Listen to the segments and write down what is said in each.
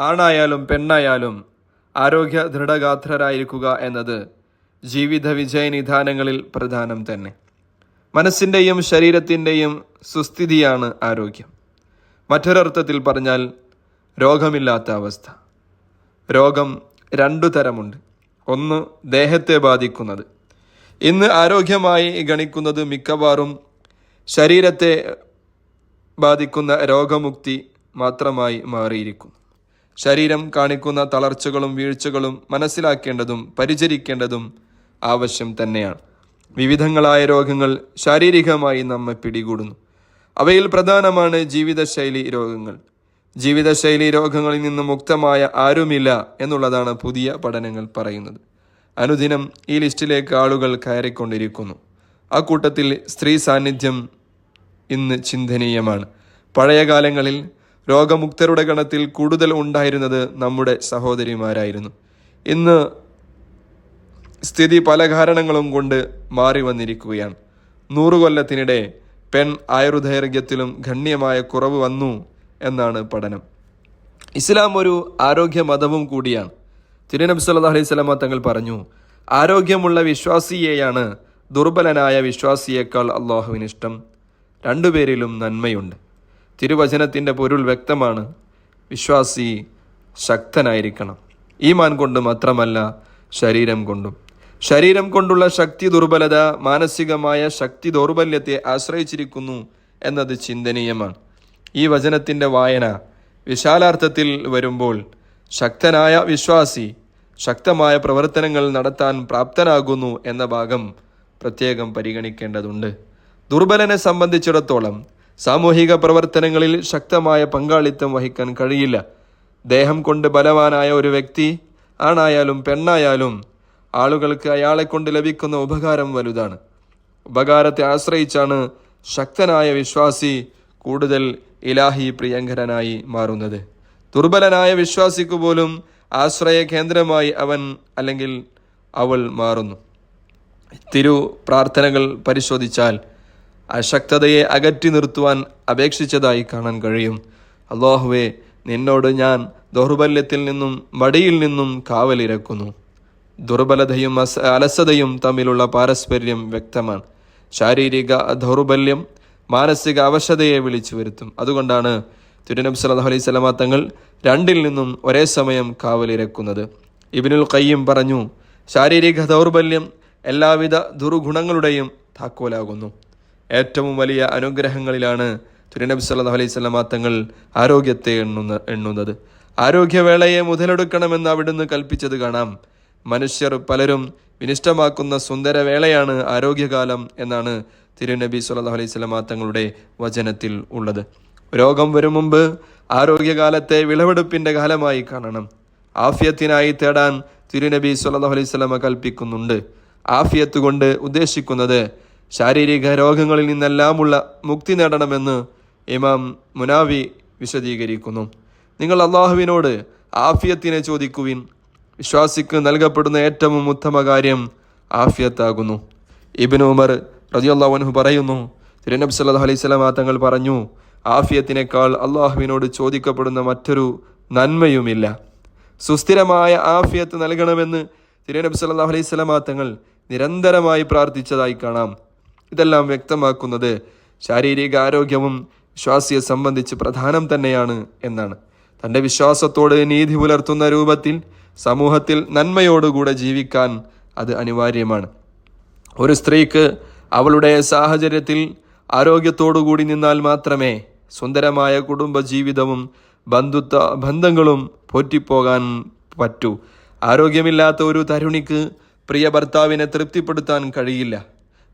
ആണായാലും പെണ്ണായാലും ആരോഗ്യ ദൃഢഗാത്രരായിരിക്കുക എന്നത് ജീവിത വിജയനിധാനങ്ങളിൽ പ്രധാനം തന്നെ. മനസ്സിന്റെയും ശരീരത്തിന്റെയും സുസ്ഥിതിയാണ് ആരോഗ്യം. മറ്റൊരർത്ഥത്തിൽ പറഞ്ഞാൽ രോഗമില്ലാത്ത അവസ്ഥ. രോഗം രണ്ടു തരമുണ്ട്. ഒന്ന് ദേഹത്തെ ബാധിക്കുന്നത്. ഇന്ന് ആരോഗ്യമായി ഗണിക്കുന്നത് മിക്കവാറും ശരീരത്തെ ബാധിക്കുന്ന രോഗമുക്തി മാത്രമായി മാറിയിരിക്കുന്നു. ശരീരം കാണിക്കുന്ന തളർച്ചകളും വീഴ്ചകളും മനസ്സിലാക്കേണ്ടതും പരിചരിക്കേണ്ടതും ആവശ്യം തന്നെയാണ്. വിവിധങ്ങളായ രോഗങ്ങൾ ശാരീരികമായി നമ്മെ പിടികൂടുന്നു. അവയിൽ പ്രധാനമാണ് ജീവിതശൈലി രോഗങ്ങൾ. ജീവിതശൈലി രോഗങ്ങളിൽ നിന്ന് മുക്തമായ ആരുമില്ല എന്നുള്ളതാണ് പുതിയ പഠനങ്ങൾ പറയുന്നത്. അനുദിനം ഈ ലിസ്റ്റിലേക്ക് ആളുകൾ കയറിക്കൊണ്ടിരിക്കുന്നു. ആ കൂട്ടത്തിൽ സ്ത്രീ സാന്നിധ്യം ഇന്ന് ചിന്തനീയമാണ്. പഴയ കാലങ്ങളിൽ രോഗമുക്തരുടെ ഗണത്തിൽ കൂടുതൽ ഉണ്ടായിരുന്നത് നമ്മുടെ സഹോദരിമാരായിരുന്നു. ഇന്ന് സ്ഥിതി പല കാരണങ്ങളും കൊണ്ട് മാറി വന്നിരിക്കുകയാണ്. നൂറു കൊല്ലത്തിനിടെ പെൺ ആയുർദൈർഘ്യത്തിലും ഗണ്യമായ കുറവ് വന്നു എന്നാണ് പഠനം. ഇസ്ലാം ഒരു ആരോഗ്യ മതവും കൂടിയാണ്. തിരുനബി സല്ലാ അലൈഹി സ്വലമ തങ്ങൾ പറഞ്ഞു ആരോഗ്യമുള്ള വിശ്വാസിയെയാണ് ദുർബലനായ വിശ്വാസിയേക്കാൾ അള്ളാഹുവിനിഷ്ടം. രണ്ടുപേരിലും നന്മയുണ്ട്. തിരുവചനത്തിന്റെ പൊരുൾ വ്യക്തമാണ്. വിശ്വാസി ശക്തനായിരിക്കണം. ഈമാൻ കൊണ്ട് മാത്രമല്ല ശരീരം കൊണ്ടും. ശരീരം കൊണ്ടുള്ള ശക്തി ദുർബലത മാനസികമായ ശക്തി ദൗർബല്യത്തെ ആശ്രയിച്ചിരിക്കുന്നു എന്നത് ചിന്തനീയമാണ്. ഈ വചനത്തിന്റെ വായന വിശാലാർത്ഥത്തിൽ വരുമ്പോൾ ശക്തനായ വിശ്വാസി ശക്തമായ പ്രവർത്തനങ്ങൾ നടത്താൻ പ്രാപ്തനാകുന്നു എന്ന ഭാഗം പ്രത്യേകം പരിഗണിക്കേണ്ടതുണ്ട്. ദുർബലനെ സംബന്ധിച്ചിടത്തോളം സാമൂഹിക പ്രവർത്തനങ്ങളിൽ ശക്തമായ പങ്കാളിത്തം വഹിക്കാൻ കഴിയില്ല. ദേഹം കൊണ്ട് ബലവാനായ ഒരു വ്യക്തി ആണായാലും പെണ്ണായാലും ആളുകൾക്ക് അയാളെ കൊണ്ട് ലഭിക്കുന്ന ഉപകാരം വലുതാണ്. ഉപകാരത്തെ ആശ്രയിച്ചാണ് ശക്തനായ വിശ്വാസി കൂടുതൽ ഇലാഹി പ്രിയങ്കരനായി മാറുന്നത്. ദുർബലനായ വിശ്വാസിക്ക് പോലും ആശ്രയ കേന്ദ്രമായി അവൻ അല്ലെങ്കിൽ അവൾ മാറുന്നു. തിരു പ്രാർത്ഥനകൾ പരിശോധിച്ചാൽ അശക്തതയെ അകറ്റി നിർത്തുവാൻ അപേക്ഷിച്ചതായി കാണാൻ കഴിയും. അള്ളാഹുവെ നിന്നോട് ഞാൻ ദൗർബല്യത്തിൽ നിന്നും വടിയിൽ നിന്നും കാവലിരക്കുന്നു ദുർബലതയും അലസതയും തമ്മിലുള്ള പാരസ്പര്യം വ്യക്തമാണ്. ശാരീരിക ദൗർബല്യം മാനസിക അവശതയെ വിളിച്ചു വരുത്തും. അതുകൊണ്ടാണ് തിരുനബി സല്ലല്ലാഹു അലൈഹി സ്വലമ തങ്ങൾ രണ്ടിൽ നിന്നും ഒരേ സമയം കാവലിരക്കുന്നത് ഇബിനുൽ കയ്യും പറഞ്ഞു ശാരീരിക ദൗർബല്യം എല്ലാവിധ ദുർഗുണങ്ങളുടെയും താക്കോലാകുന്നു. ഏറ്റവും വലിയ അനുഗ്രഹങ്ങളിലാണ് തിരുനബി സല്ലാ അലൈഹി സ്വലാമ തങ്ങൾ ആരോഗ്യത്തെ എണ്ണുന്ന എണ്ണുന്നത്. ആരോഗ്യവേളയെ മുതലെടുക്കണമെന്ന് അവിടുന്ന് കൽപ്പിച്ചത് കാണാം. മനുഷ്യർ പലരും വിനിഷ്ടമാക്കുന്ന സുന്ദരവേളയാണ് ആരോഗ്യകാലം എന്നാണ് തിരുനബി സല്ലല്ലാഹു അലൈഹി സ്വലാമ തങ്ങളുടെ വചനത്തിൽ ഉള്ളത്. രോഗം വരും മുമ്പ് ആരോഗ്യകാലത്തെ വിളവെടുപ്പിന്റെ കാലമായി കാണണം. ആഫിയത്തിനായി തേടാൻ തിരുനബി സല്ലല്ലാഹു അലൈഹി സ്വലമ കൽപ്പിക്കുന്നുണ്ട്. ആഫിയത്ത് കൊണ്ട് ഉദ്ദേശിക്കുന്നത് ശാരീരിക രോഗങ്ങളിൽ നിന്നെല്ലാമുള്ള മുക്തി നേടണമെന്ന് ഇമാം മുനാവി വിശദീകരിക്കുന്നു. നിങ്ങൾ അള്ളാഹുവിനോട് ആഫിയത്തിനെ ചോദിക്കുവിൻ. വിശ്വാസിക്ക് നൽകപ്പെടുന്ന ഏറ്റവും ഉത്തമ കാര്യം ആഫിയത്താകുന്നു. ഇബിൻ ഉമർ റതിയല്ലാഹുൻഹു പറയുന്നു തിരുനബ് സല്ലാ അലൈഹി സ്വലാം തങ്ങൾ പറഞ്ഞു ആഫിയത്തിനേക്കാൾ അള്ളാഹുവിനോട് ചോദിക്കപ്പെടുന്ന മറ്റൊരു നന്മയുമില്ല. സുസ്ഥിരമായ ആഫിയത്ത് നൽകണമെന്ന് തിരുനബ് സല്ലാ അലൈഹി സ്വലാം തങ്ങൾ നിരന്തരമായി പ്രാർത്ഥിച്ചതായി കാണാം. ഇതെല്ലാം വ്യക്തമാക്കുന്നത് ശാരീരിക ആരോഗ്യവും വിശ്വാസിയെ സംബന്ധിച്ച് പ്രധാനം തന്നെയാണ് എന്നാണ്. തന്റെ വിശ്വാസത്തോട് നീതി പുലർത്തുന്ന രൂപത്തിൽ സമൂഹത്തിൽ നന്മയോടുകൂടെ ജീവിക്കാൻ അത് അനിവാര്യമാണ്. ഒരു സ്ത്രീക്ക് അവളുടെ സാഹചര്യത്തിൽ ആരോഗ്യത്തോടുകൂടി നിന്നാൽ മാത്രമേ സുന്ദരമായ കുടുംബ ജീവിതവും ബന്ധുത്വ ബന്ധങ്ങളും പോറ്റിപ്പോകാൻ പറ്റൂ. ആരോഗ്യമില്ലാത്ത ഒരു തരുണിക്ക് പ്രിയ ഭർത്താവിനെ തൃപ്തിപ്പെടുത്താൻ കഴിയില്ല.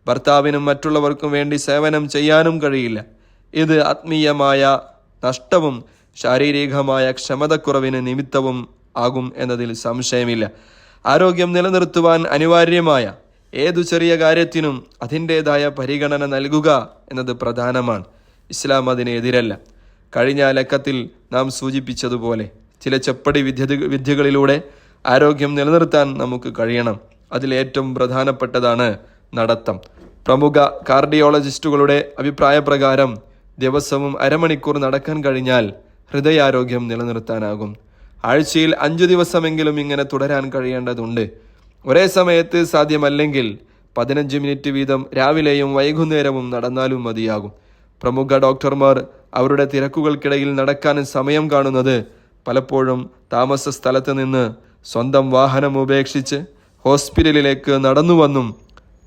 ഭർത്താവിനും മറ്റുള്ളവർക്കും വേണ്ടി സേവനം ചെയ്യാനും കഴിയില്ല. ഇത് ആത്മീയമായ നഷ്ടവും ശാരീരികമായ ക്ഷമതക്കുറവിന് നിമിത്തവും ആകും എന്നതിൽ സംശയമില്ല. ആരോഗ്യം നിലനിർത്തുവാൻ അനിവാര്യമായ ഏതു ചെറിയ കാര്യത്തിനും അതിന്റേതായ പരിഗണന നൽകുക എന്നത് പ്രധാനമാണ്. ഇസ്ലാം അതിന് എതിരല്ല. കഴിഞ്ഞ ലക്കത്തിൽ നാം സൂചിപ്പിച്ചതുപോലെ ചില ചെപ്പടി വിദ്യ വിദ്യകളിലൂടെ ആരോഗ്യം നിലനിർത്താൻ നമുക്ക് കഴിയണം. അതിലേറ്റവും പ്രധാനപ്പെട്ടതാണ് നടത്തം. പ്രമുഖ കാർഡിയോളജിസ്റ്റുകളുടെ അഭിപ്രായപ്രകാരം ദിവസവും അരമണിക്കൂർ നടക്കാൻ കഴിഞ്ഞാൽ ഹൃദയാരോഗ്യം നിലനിർത്താനാകും. ആഴ്ചയിൽ അഞ്ചു ദിവസമെങ്കിലും ഇങ്ങനെ തുടരാൻ കഴിയേണ്ടതുണ്ട്. ഒരേ സമയത്ത് സാധ്യമല്ലെങ്കിൽ പതിനഞ്ച് മിനിറ്റ് വീതം രാവിലെയും വൈകുന്നേരവും നടന്നാലും മതിയാകും. പ്രമുഖ ഡോക്ടർമാർ അവരുടെ തിരക്കുകൾക്കിടയിൽ നടക്കാൻ സമയം കാണുന്നത് പലപ്പോഴും താമസ സ്ഥലത്ത് നിന്ന് സ്വന്തം വാഹനം ഉപേക്ഷിച്ച് ഹോസ്പിറ്റലിലേക്ക് നടന്നുവന്നും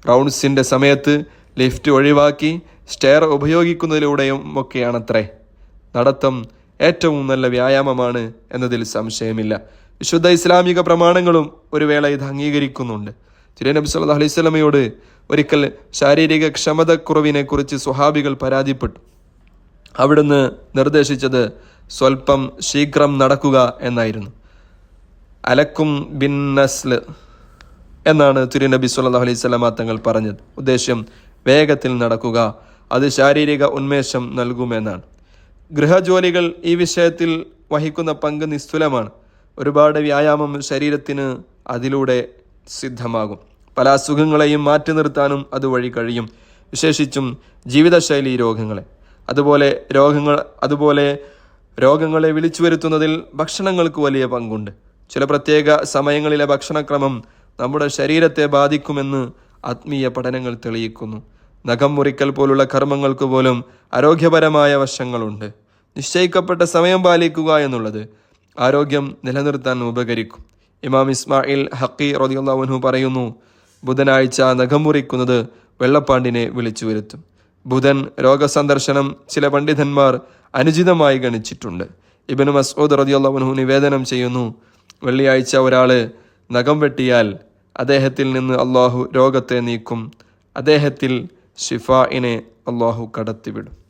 റൗണ്ട്സിന്റെ സമയത്ത് ലിഫ്റ്റ് ഒഴിവാക്കി സ്റ്റെയർ ഉപയോഗിക്കുന്നതിലൂടെയും ഒക്കെയാണത്രേ. നടത്തം ഏറ്റവും നല്ല വ്യായാമമാണ് എന്നതിൽ സംശയമില്ല. വിശുദ്ധ ഇസ്ലാമിക പ്രമാണങ്ങളും ഒരു വേള ഇത് അംഗീകരിക്കുന്നുണ്ട്. തിരുനബി സല്ലാ അലൈഹി ഒരിക്കൽ ശാരീരിക ക്ഷമതക്കുറവിനെ കുറിച്ച് സ്വഹാബികൾ പരാതിപ്പെട്ടു. അവിടുന്ന് നിർദ്ദേശിച്ചത് സ്വൽപ്പം ശീഘ്രം നടക്കുക എന്നായിരുന്നു. അലക്കും ബിൻ നസ്ല് എന്നാണ് തിരുനബി സുല്ലാ അലൈഹി തങ്ങൾ പറഞ്ഞത്. ഉദ്ദേശ്യം വേഗത്തിൽ നടക്കുക അത് ശാരീരിക ഉന്മേഷം നൽകുമെന്നാണ്. ഗൃഹജോലികൾ ഈ വിഷയത്തിൽ വഹിക്കുന്ന പങ്ക് നിസ്തുലമാണ്. ഒരുപാട് വ്യായാമം ശരീരത്തിന് അതിലൂടെ സിദ്ധമാകും. പല അസുഖങ്ങളെയും മാറ്റി നിർത്താനും അതുവഴി കഴിയും. വിശേഷിച്ചും ജീവിതശൈലി രോഗങ്ങളെ. അതുപോലെ രോഗങ്ങൾ അതുപോലെ രോഗങ്ങളെ വിളിച്ചു വരുത്തുന്നതിൽ ഭക്ഷണങ്ങൾക്ക് വലിയ പങ്കുണ്ട്. ചില പ്രത്യേക സമയങ്ങളിലെ ഭക്ഷണക്രമം നമ്മുടെ ശരീരത്തെ ബാധിക്കുമെന്ന് ആത്മീയ പഠനങ്ങൾ തെളിയിക്കുന്നു. നഖം മുറിക്കൽ പോലുള്ള കർമ്മങ്ങൾക്ക് പോലും ആരോഗ്യപരമായ വശങ്ങളുണ്ട്. നിശ്ചയിക്കപ്പെട്ട സമയം പാലിക്കുക എന്നുള്ളത് ആരോഗ്യം നിലനിർത്താൻ ഉപകരിക്കും. ഇമാം ഇസ്മായിൽ ഹക്കി റതിയുള്ളവനു പറയുന്നു ബുധനാഴ്ച നഖം മുറിക്കുന്നത് വെള്ളപ്പാണ്ടിനെ വിളിച്ചു വരുത്തും ബുധൻ രോഗസന്ദർശനം ചില പണ്ഡിതന്മാർ അനുചിതമായി ഗണിച്ചിട്ടുണ്ട്. ഇബനു മസ്ഊദ് റതിയുള്ളവനു നിവേദനം ചെയ്യുന്നു വെള്ളിയാഴ്ച ഒരാൾ നഖം വെട്ടിയാൽ അദ്ദേഹത്തിൽ നിന്ന് അള്ളാഹു രോഗത്തെ നീക്കും. അദ്ദേഹത്തിൽ ഷിഫായിനെ അള്ളാഹു കടത്തിവിടും.